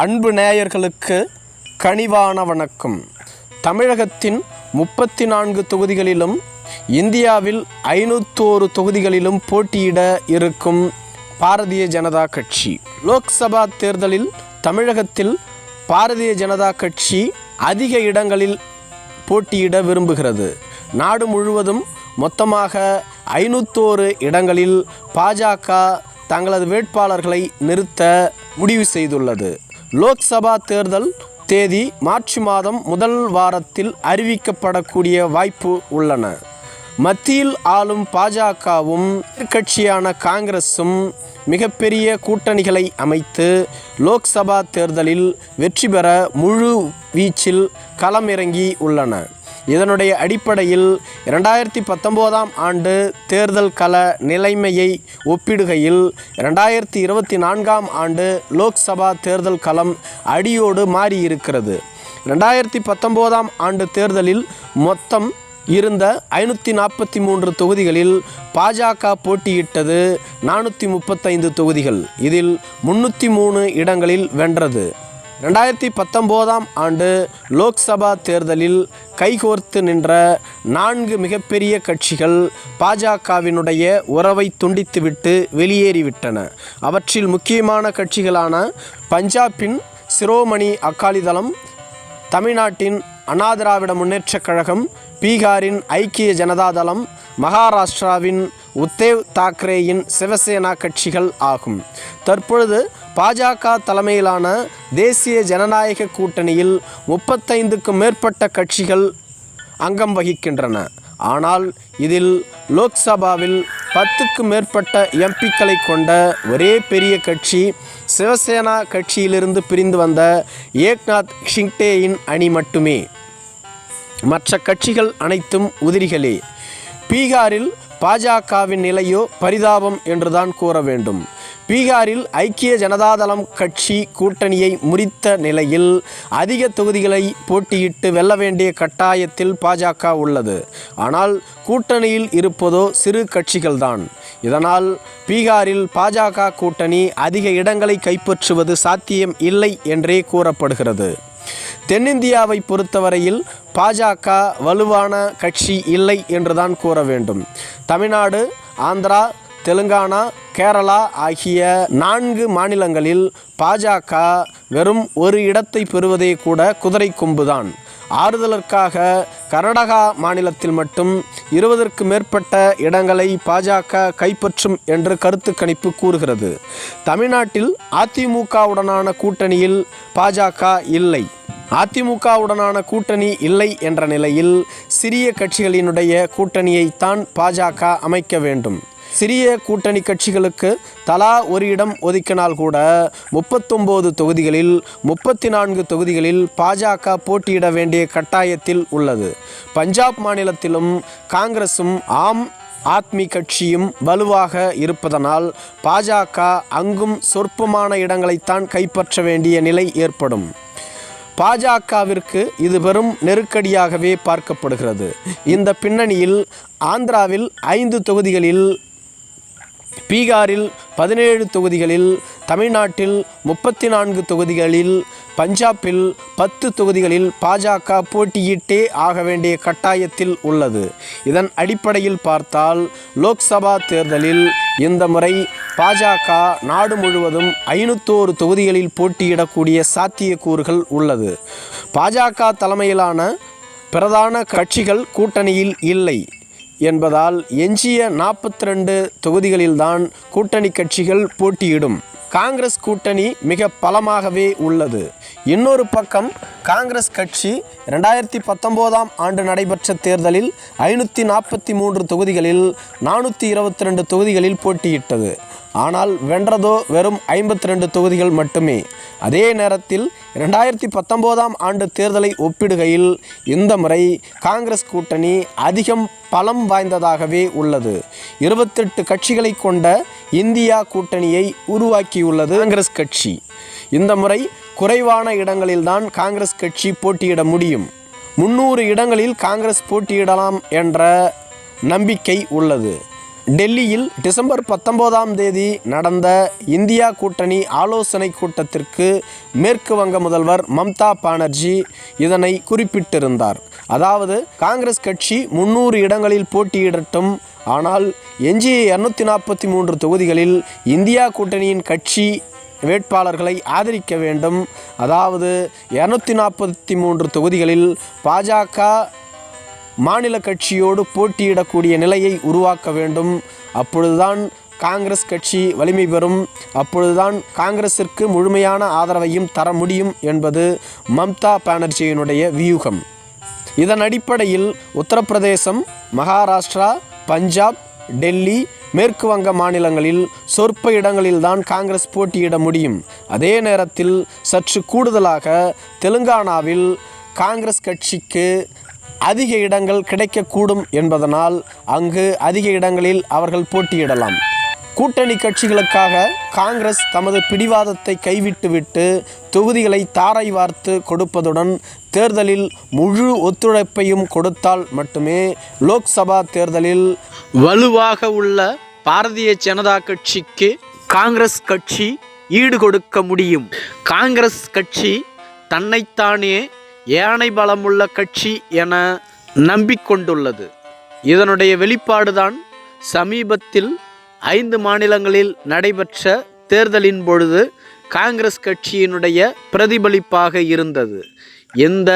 அன்பு நேயர்களுக்கு கனிவான வணக்கம். தமிழகத்தின் முப்பத்தி நான்கு தொகுதிகளிலும் இந்தியாவில் ஐநூற்றோரு தொகுதிகளிலும் போட்டியிட இருக்கும் பாரதிய ஜனதா கட்சி. லோக்சபா தேர்தலில் தமிழகத்தில் பாரதிய ஜனதா கட்சி அதிக இடங்களில் போட்டியிட விரும்புகிறது. நாடு முழுவதும் மொத்தமாக ஐநூற்றோரு இடங்களில் பாஜக தங்களது வேட்பாளர்களை நிறுத்த முடிவு செய்துள்ளது. லோக்சபா தேர்தல் தேதி மார்ச் மாதம் முதல் வாரத்தில் அறிவிக்கப்படக்கூடிய வாய்ப்பு உள்ளன. மத்தியில் ஆளும் பாஜகவும் கட்சியான காங்கிரஸும் மிகப்பெரிய கூட்டணிகளை அமைத்து லோக்சபா தேர்தலில் வெற்றி பெற முழு வீச்சில் களமிறங்கி உள்ளன. இதனுடைய அடிப்படையில் இரண்டாயிரத்தி பத்தொம்போதாம் ஆண்டு தேர்தல் கள நிலைமையை ஒப்பிடுகையில் இரண்டாயிரத்தி இருபத்தி நான்காம் ஆண்டு லோக்சபா தேர்தல் களம் அடியோடு மாறியிருக்கிறது. ரெண்டாயிரத்தி பத்தொம்போதாம் ஆண்டு தேர்தலில் மொத்தம் இருந்த ஐநூற்றி நாற்பத்தி மூன்று தொகுதிகளில் பாஜக போட்டியிட்டது நானூற்றி முப்பத்தைந்து தொகுதிகள். இதில் முன்னூற்றி மூணு இடங்களில் வென்றது. ரெண்டாயிரத்தி பத்தொம்போதாம் ஆண்டு லோக்சபா தேர்தலில் கைகோர்த்து நின்ற நான்கு மிகப்பெரிய கட்சிகள் பாஜகவினுடைய உறவை துண்டித்துவிட்டு வெளியேறிவிட்டன. அவற்றில் முக்கியமான கட்சிகளான பஞ்சாபின் சிரோமணி அகாலிதளம் தமிழ்நாட்டின் அண்ணாதிராவிட முன்னேற்றக் கழகம் பீகாரின் ஐக்கிய ஜனதாதளம் மகாராஷ்டிராவின் உத்தேவ் தாக்கரேயின் சிவசேனா கட்சிகள் ஆகும். தற்பொழுது பாஜக தலைமையிலான தேசிய ஜனநாயக கூட்டணியில் முப்பத்தைந்துக்கும் மேற்பட்ட கட்சிகள் அங்கம் வகிக்கின்றன. ஆனால் இதில் லோக்சபாவில் பத்துக்கும் மேற்பட்ட எம்பிக்களை கொண்ட ஒரே பெரிய கட்சி சிவசேனா கட்சியிலிருந்து பிரிந்து வந்த ஏக்நாத் ஷிங்டேயின் அணி மட்டுமே. மற்ற கட்சிகள் அனைத்தும் உதிரிகளே. பீகாரில் பாஜகவின் நிலையோ பரிதாபம் என்றுதான் கூற வேண்டும். பீகாரில் ஐக்கிய ஜனதாதளம் கட்சி கூட்டணியை முறித்த நிலையில் அதிக தொகுதிகளை போட்டியிட்டு வெல்ல வேண்டிய கட்டாயத்தில் பாஜக உள்ளது. ஆனால் கூட்டணியில் இருப்பதோ சிறு கட்சிகள்தான். இதனால் பீகாரில் பாஜக கூட்டணி அதிக இடங்களை கைப்பற்றுவது சாத்தியம் இல்லை என்றே கூறப்படுகிறது. தென்னிந்தியாவை பொறுத்தவரையில் பாஜக வலுவான கட்சி இல்லை என்றுதான் கூற வேண்டும். தமிழ்நாடு ஆந்திரா தெலுங்கானா கேரளா ஆகிய நான்கு மாநிலங்களில் பாஜக வெறும் ஒரு இடத்தை பெறுவதே கூட குதிரை கொம்புதான். ஆறுதலுக்காக கர்நாடகா மாநிலத்தில் மட்டும் இருபதற்கு மேற்பட்ட இடங்களை பாஜக கைப்பற்றும் என்று கருத்து கணிப்பு கூறுகிறது. தமிழ்நாட்டில் அதிமுகவுடனான கூட்டணியில் பாஜக இல்லை. அதிமுகவுடனான கூட்டணி இல்லை என்ற நிலையில் சிறிய கட்சிகளினுடைய கூட்டணியைத்தான் பாஜக அமைக்க வேண்டும். சிறிய கூட்டணி கட்சிகளுக்கு தலா ஒரு இடம் ஒதுக்கினால் கூட முப்பத்தொம்போது தொகுதிகளில் முப்பத்தி நான்கு தொகுதிகளில் பாஜக போட்டியிட வேண்டிய கட்டாயத்தில் உள்ளது. பஞ்சாப் மாநிலத்திலும் காங்கிரஸும் ஆம் ஆத்மி கட்சியும் வலுவாக இருப்பதனால் பாஜக அங்கும் சொற்பமான இடங்களைத்தான் கைப்பற்ற வேண்டிய நிலை ஏற்படும். பாஜகவிற்கு இது வெறும் நெருக்கடியாகவே பார்க்கப்படுகிறது. இந்த பின்னணியில் ஆந்திராவில் ஐந்து தொகுதிகளில் பீகாரில் பதினேழு தொகுதிகளில் தமிழ்நாட்டில் முப்பத்தி நான்கு தொகுதிகளில் பஞ்சாபில் பத்து தொகுதிகளில் பாஜக போட்டியிட்டே ஆக வேண்டிய கட்டாயத்தில் உள்ளது. இதன் அடிப்படையில் பார்த்தால் லோக்சபா தேர்தலில் இந்த முறை பாஜக நாடு முழுவதும் ஐநூற்றோரு தொகுதிகளில் போட்டியிடக்கூடிய சாத்தியக்கூறுகள் உள்ளது. பாஜக தலைமையிலான பிரதான கட்சிகள் கூட்டணியில் இல்லை. என்பதால் எஞ்சிய நாற்பத்தி ரெண்டு தொகுதிகளில்தான் கூட்டணி கட்சிகள் போட்டியிடும். காங்கிரஸ் கூட்டணி மிக பலமாகவே உள்ளது. இன்னொரு பக்கம் காங்கிரஸ் கட்சி ரெண்டாயிரத்தி பத்தொம்போதாம் ஆண்டு நடைபெற்ற தேர்தலில் ஐநூற்றி நாற்பத்தி மூன்று தொகுதிகளில் நானூற்றி இருபத்தி ரெண்டு தொகுதிகளில் போட்டியிட்டது. ஆனால் வென்றதோ வெறும் ஐம்பத்தி ரெண்டு தொகுதிகள் மட்டுமே. அதே நேரத்தில் இரண்டாயிரத்தி பத்தொம்போதாம் ஆண்டு தேர்தலை ஒப்பிடுகையில் இந்த முறை காங்கிரஸ் கூட்டணி அதிகம் பலம் வாய்ந்ததாகவே உள்ளது. இருபத்தெட்டு கட்சிகளை கொண்ட இந்தியா கூட்டணியை உருவாக்கியுள்ளது காங்கிரஸ் கட்சி. இந்த முறை குறைவான இடங்களில்தான் காங்கிரஸ் கட்சி போட்டியிட முடியும். முன்னூறு இடங்களில் காங்கிரஸ் போட்டியிடலாம் என்ற நம்பிக்கை உள்ளது. டெல்லியில் டிசம்பர் பத்தொன்பதாம் தேதி நடந்த இந்தியா கூட்டணி ஆலோசனை கூட்டத்திற்கு மேற்கு வங்க முதல்வர் மம்தா பானர்ஜி இதனை குறிப்பிட்டிருந்தார். அதாவது காங்கிரஸ் கட்சி முன்னூறு இடங்களில் போட்டியிடட்டும் ஆனால் எஞ்சிய இரநூத்தி நாற்பத்தி மூன்று தொகுதிகளில் இந்தியா கூட்டணியின் கட்சி வேட்பாளர்களை ஆதரிக்க வேண்டும். அதாவது இரநூத்தி நாற்பத்தி மூன்று தொகுதிகளில் பாஜக மாநில கட்சியோடு போட்டியிடக்கூடிய நிலையை உருவாக்க வேண்டும். அப்பொழுதுதான் காங்கிரஸ் கட்சி வலிமை பெறும். அப்பொழுதுதான் காங்கிரஸிற்கு முழுமையான ஆதரவையும் தர முடியும் என்பது மம்தா பானர்ஜியினுடைய வியூகம். இதன் அடிப்படையில் உத்தரப்பிரதேசம் மகாராஷ்டிரா பஞ்சாப் டெல்லி மேற்கு வங்க மாநிலங்களில் சொற்ப இடங்களில்தான் காங்கிரஸ் போட்டியிட முடியும். அதே நேரத்தில் சற்று கூடுதலாக தெலுங்கானாவில் காங்கிரஸ் கட்சிக்கு அதிக இடங்கள் கிடைக்கக்கூடும் என்பதனால் அங்கு அதிக இடங்களில் அவர்கள் போட்டியிடலாம். கூட்டணி கட்சிகளுக்காக காங்கிரஸ் தமது பிடிவாதத்தை கைவிட்டுவிட்டு தொகுதிகளை தாரை வார்த்து கொடுப்பதுடன் தேர்தலில் முழு ஒத்துழைப்பையும் கொடுத்தால் மட்டுமே லோக்சபா தேர்தலில் வலுவாக உள்ள பாரதிய ஜனதா கட்சிக்கு காங்கிரஸ் கட்சி ஈடு கொடுக்க முடியும். காங்கிரஸ் கட்சி தன்னைத்தானே யானை பலமுள்ள கட்சி என நம்பிக்கொண்டுள்ளது. இதனுடைய வெளிப்பாடுதான் சமீபத்தில் ஐந்து மாநிலங்களில் நடைபெற்ற தேர்தலின் பொழுது காங்கிரஸ் கட்சியினுடைய பிரதிபலிப்பாக இருந்தது. இந்த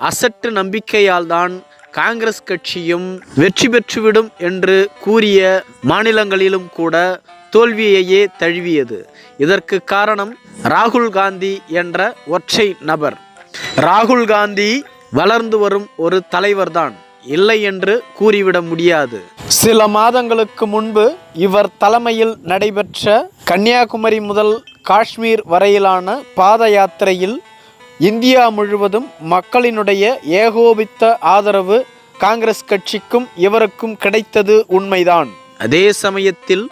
அசட்டு நம்பிக்கையால் தான் காங்கிரஸ் கட்சியும் வெற்றி பெற்றுவிடும் என்று கூறிய மாநிலங்களிலும் கூட தோல்வியையே தழுவியது. இதற்கு காரணம் ராகுல் காந்தி என்ற ஒற்றை நபர். ராகுல் காந்தி வளர்ந்து வரும் ஒரு தலைவர்தான். இல்லை என்று கூறிவிட முடியாது. சில மாதங்களுக்கு முன்பு இவர் தலைமையில் நடைபெற்ற கன்னியாகுமரி முதல் காஷ்மீர் வரையிலான பாத யாத்திரையில் இந்தியா முழுவதும் மக்களினுடைய ஏகோபித்த ஆதரவு காங்கிரஸ் கட்சிக்கும் இவருக்கும் கிடைத்தது உண்மைதான். அதே சமயத்தில்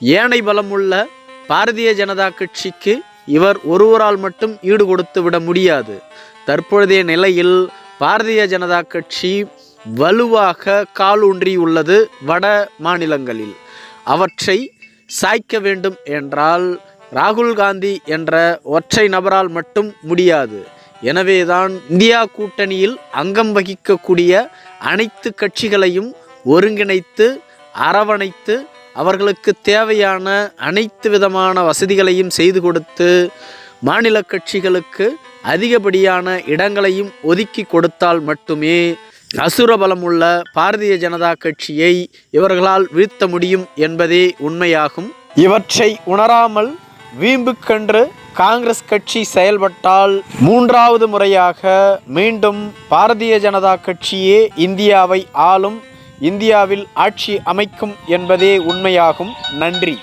ஏனை பலமுள்ள பாரதிய ஜனதா கட்சிக்கு இவர் ஒருவரால் மட்டும் ஈடு கொடுத்து விட முடியாது. தற்பொழுதைய நிலையில் பாரதிய ஜனதா கட்சி வலுவாக காலூன்றி உள்ளது வட மாநிலங்களில். அவற்றை சாய்க்க வேண்டும் என்றால் ராகுல் காந்தி என்ற ஒற்றை நபரால் மட்டும் முடியாது. எனவேதான் இந்தியா கூட்டணியில் அங்கம் வகிக்கக்கூடிய அனைத்து கட்சிகளையும் ஒருங்கிணைத்து அரவணைத்து அவர்களுக்கு தேவையான அனைத்து விதமான வசதிகளையும் செய்து கொடுத்து மாநில கட்சிகளுக்கு அதிகப்படியான இடங்களையும் ஒதுக்கி கொடுத்தால் மட்டுமே அசுரபலமுள்ள பாரதிய ஜனதா கட்சியை இவர்களால் வீழ்த்த முடியும் என்பதே உண்மையாகும். இவற்றை உணராமல் வீம்புக்கென்று காங்கிரஸ் கட்சி செயல்பட்டால் மூன்றாவது முறையாக மீண்டும் பாரதிய ஜனதா கட்சியே இந்தியாவை ஆளும் இந்தியாவில் ஆட்சி அமைக்கும் என்பதே உண்மையாகும். நன்றி.